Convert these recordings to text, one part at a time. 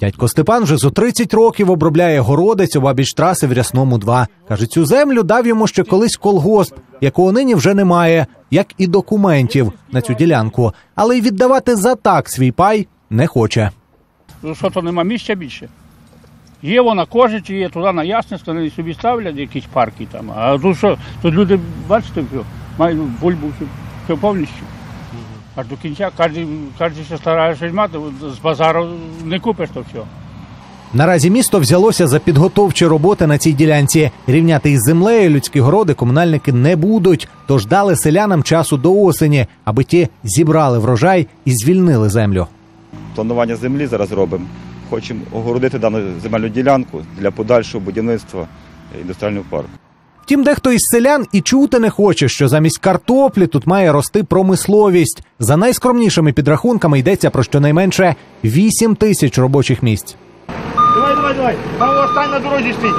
Дядько Степан вже зо 30 років обробляє городець обабіч траси в Рясному 2. Каже, цю землю дав йому ще колись колгосп, якого нині вже немає, як і документів на цю ділянку. Але й віддавати за так свій пай не хоче. Ну, Що то нема місця більше. Є вона кожичі, є туди на Ясницьке, вони собі ставлять якісь парки там. А тут що, тут люди, бачите, все, мають бульбу все повністю. Аж до кінця кожен, кожен ще старає мати, з базару не купиш то все. Наразі місто взялося за підготовчі роботи на цій ділянці. Рівняти із землею людські городи комунальники не будуть, тож дали селянам часу до осені, аби ті зібрали врожай і звільнили землю. планування землі зараз робимо. Хочемо огородити дану земельну ділянку для подальшого будівництва індустріального парку. Втім, дехто із селян і чути не хоче, що замість картоплі тут має рости промисловість. За найскромнішими підрахунками йдеться про щонайменше 8 тисяч робочих місць. Давай, давай, давай. Мама остань на дорозі стій.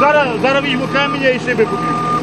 Зараз, зараз візьму каміння і шиби поб'ю.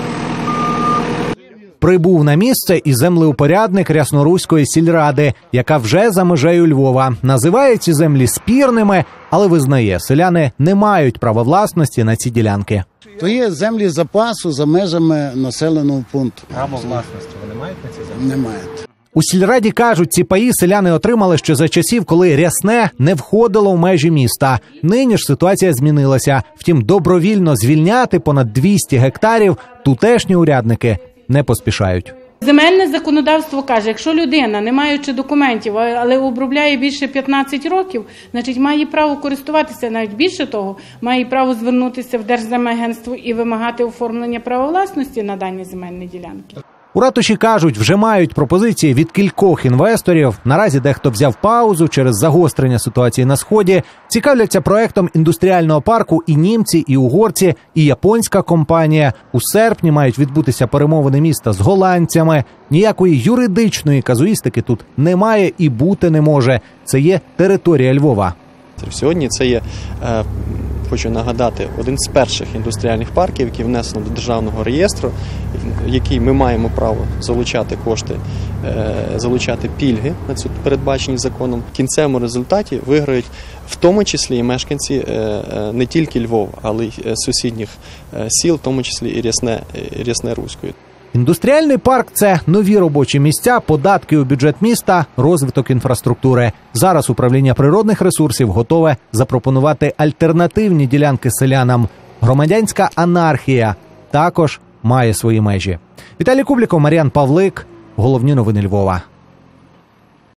Прибув на місце і землеупорядник Рясноруської сільради, яка вже за межею Львова. Називає ці землі спірними, але визнає, селяни не мають права власності на ці ділянки. То є землі запасу за межами населеного пункту. Право власності вони мають на ці землі? Не мають. У сільраді кажуть, ці паї селяни отримали ще за часів, коли рясне не входило в межі міста. Нині ж ситуація змінилася. Втім, добровільно звільняти понад 200 гектарів тутешні урядники не поспішають. Земельне законодавство каже, якщо людина, не маючи документів, але обробляє більше 15 років, значить має право користуватися навіть більше того, має право звернутися в Держземагентство і вимагати оформлення права власності на дані земельні ділянки. У ратуші кажуть, вже мають пропозиції від кількох інвесторів. Наразі дехто взяв паузу через загострення ситуації на сході. Цікавляться проектом індустріального парку і німці, і угорці, і японська компанія. У серпні мають відбутися перемовини міста з голландцями. Ніякої юридичної казуїстики тут немає і бути не може. Це є територія Львова. Сьогодні це є, е, хочу нагадати, один з перших індустріальних парків, який внесено до державного реєстру, який ми маємо право залучати кошти, е, залучати пільги на цю передбачені законом. В кінцевому результаті виграють в тому числі і мешканці е, е, не тільки Львова, але й сусідніх сіл, в тому числі і Рясне Руської. Індустріальний парк це нові робочі місця, податки у бюджет міста, розвиток інфраструктури. Зараз управління природних ресурсів готове запропонувати альтернативні ділянки селянам. Громадянська анархія також має свої межі. Віталій Кубліков, Маріан Павлик. Головні новини Львова.